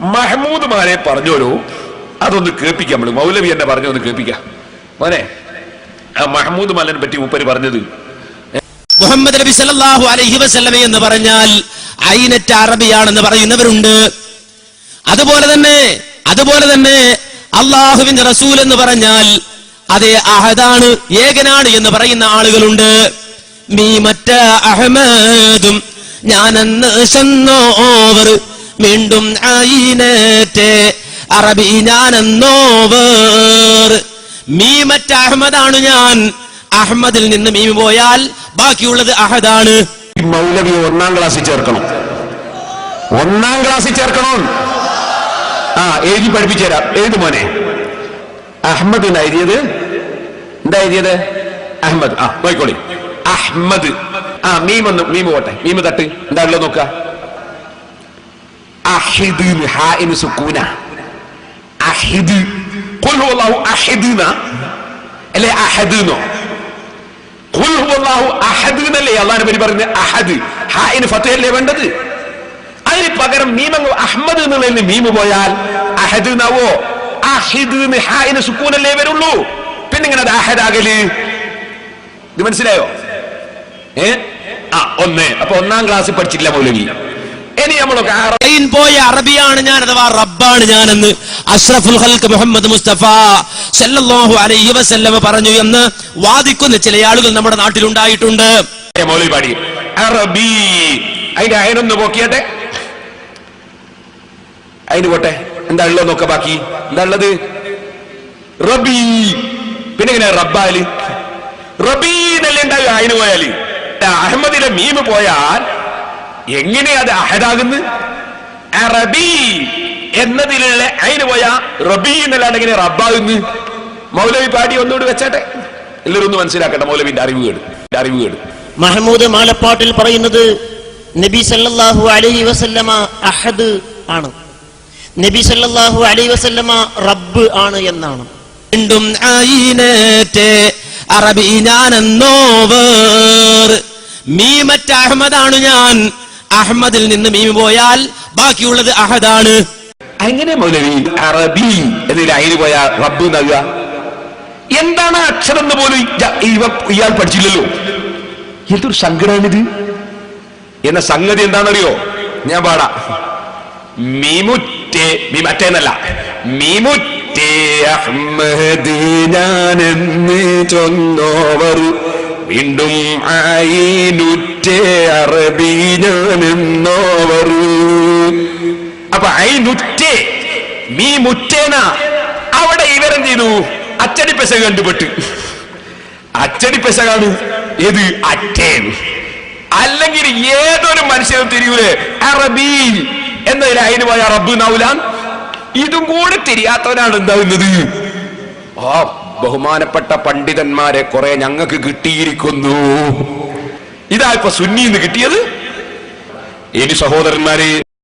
മഹമൂദ് മാരെ പറഞ്ഞോളൂ അതൊന്ന് കേൾപ്പിക്കാം നമ്മൾ മൗലവി എന്നെ പറഞ്ഞു ഒന്ന് കേൾപ്പിക്കാം. മോനെ ആ മഹമൂദ് മലനെ പറ്റി ഉപ്പര് പറഞ്ഞത്. മുഹമ്മദ് നബി സല്ലല്ലാഹു അലൈഹി വസല്ലം എന്ന് പറഞ്ഞാൽ ഐനറ്റ് അറബിയാണെന്ന് പറയുന്നവരുണ്ട്. അതുപോലെ തന്നെ അതുപോലെ തന്നെ അള്ളാഹുവിന്റെ റസൂൽ എന്ന് പറഞ്ഞാൽ അതേ അഹദാണ് ഏകനാണ് എന്ന് പറയുന്ന ആളുകളുണ്ട്. മീ മറ്റ അഹമ്മദും ഞാനെന്ന് ചെന്നോവർ. വീണ്ടും ആയിനേറ്റെ അറബി ഞാനെന്നോവർ. മീ മറ്റ അഹമ്മദാണ് ഞാൻ. അഹമ്മദിൽ നിന്ന് മീമ് പോയാൽ ബാക്കിയുള്ളത് അഹദാണ്. മൗലവി ഒന്നാം ക്ലാസ്സിൽ ചേർക്കണം. ഒന്നാം ക്ലാസ്സിൽ ചേർക്കണം. ആ എഴുതി പഠിപ്പിച്ചുതരാം എഴുതു മോനെ. അഹമ്മദ് എഴുതിയത് എന്താ എഴുതിയത് അഹമ്മദ്. ആ നോയിക്കോളി അഹമ്മദ്. ആ മീം മീമ് പോട്ടെ. മീമ് തട്ട്. എന്താ നോക്കുക? നോക്ക അഹിദ് ഹാഇന് സുക്കൂന അഹിദ് ഖുൽ ഹുവല്ലാഹു അഹിദ് എന്നാ അല്ലെ അഹദ്നോ എന്നോ ഖുൽ ഹുവല്ലാഹു അഹദ് എന്നല്ലേ അള്ളാഹിനെ പറ്റി പറയുന്നത് അഹദ് ഹായിന് ഫത്തഹല്ലേ വേണ്ടത്? അതിന് പകരം മീമങ്ങ് അഹമ്മദ് എന്നുള്ളതിന് മീമ് പോയാൽ അഹദ് എന്നാവോ അഹിദ് ഹായിന് സുക്കൂനല്ലേ വരുള്ളൂ. പിന്നെ ഇങ്ങനെ അത് അഹദ് ആകൽ ഇത് മനസ്സിലായോ? ഏ? ആ ഒന്ന്. അപ്പൊ ഒന്നാം ക്ലാസ്സിൽ പഠിച്ചിട്ടില്ല മൗലവി. ഇനി നമ്മളൊക്കെ പോയ അറബിയാണ് ഞാൻ അഥവാ റബ്ബാണ് ഞാനെന്ന്. അഷ്റഫുൽ ഹൽക്ക് മുഹമ്മദ് മുസ്തഫ സല്ലല്ലാഹു അലൈഹി വസല്ലമ പറഞ്ഞു എന്ന് വാദിക്കുന്ന ചില ആളുകൾ നമ്മുടെ നാട്ടിലുണ്ടായിട്ടുണ്ട്. മൗലിപാടി അറബി. അതിന്റെ അയനൊന്ന് പോക്കിയട്ടെ. അതിന് പോട്ടെ എന്താ ഉള്ളത് നോക്ക ബാക്കി. എന്താ ഉള്ളത്? റബി. പിന്നെ എങ്ങനെ റബ്ബാൽ? റബി എന്നല്ലേ ഉണ്ടാവുക അയിന് പോയാൽ? അഹമ്മദിലെ മീമ് പോയാൽ എങ്ങനെയാ അത് അഹദാകുന്നു? അറബി എന്നതിലുള്ള അയിന് പോയാ റബി എന്നല്ലാണ്ട് എങ്ങനെ റബ്ബാകുന്നു? മൗലവി പാടി ഒന്നുകൂടി വെച്ചാട്ടെ. എല്ലാവരും ഒന്ന് മനസ്സിലാക്കട്ടെ മൗലവിന്റെ അറിവ് കേട് അറിവ് കേട് മഹമ്മൂദ് മാലപ്പാട്ടിൽ പറയുന്നത് നബി സല്ലല്ലാഹു അലൈഹി വസല്ലമ അഹദ് ആണ്. നബി സല്ലല്ലാഹു അലൈഹി വസല്ലമ റബ്ബ് ആണ് എന്നാണ്. വീണ്ടും ആയിനേറ്റേ അറബി ഞാനെന്നോവർ. മീമറ്റ് അഹമ്മദാണ് ഞാൻ. അഹമ്മദിൽ നിന്ന് മീമ് പോയാൽ ബാക്കിയുള്ളത് അഹദാണ്. എങ്ങനെ മൗലവി? അറബി എന്നതിൽ അയിന് റബ്ബ് നൽകുക. എന്താണ് അക്ഷരം എന്ന് പോലും ഇയ- ഇയാൾ പഠിച്ചില്ലല്ലോ. എന്തൊരു സങ്കടമാണിത്? എന്ന സംഗതി എന്താണെന്നറിയോ? ഞാൻ പാടാ. മീമുറ്റേ മീമറ്റേന്നല്ല മീമുറ്റേ അഹമ്മദ് ഞാനെന്ന് ചൊന്നോവർ വീണ്ടും ആയിനുറ്റേ അറബി ഞാനെന്നോവർ. അപ്പൊ ഐനുറ്റേ മീ മുറ്റേന. അവിടെ ഇവരെന്ത് ചെയ്തു? അച്ചടി പെശ കണ്ടുപെട്ട്. അച്ചടി പെസകാണ് ഏത്? അറ്റേൻ. അല്ലെങ്കിൽ ഏതൊരു മനുഷ്യനും തിരിയൂലേ? അറബി എന്നതിൽ പോയ റബ്ബ് നൗലാൻ ഇതും കൂടെ തിരിയാത്തവനാണ് എന്താകുന്നത് ആ ബഹുമാനപ്പെട്ട പണ്ഡിതന്മാരെ കുറെ ഞങ്ങൾക്ക് കിട്ടിയിരിക്കുന്നു. ഇതാ ഇപ്പൊ സുന്നിന്ന് കിട്ടിയത്? ഇനി സഹോദരന്മാരെ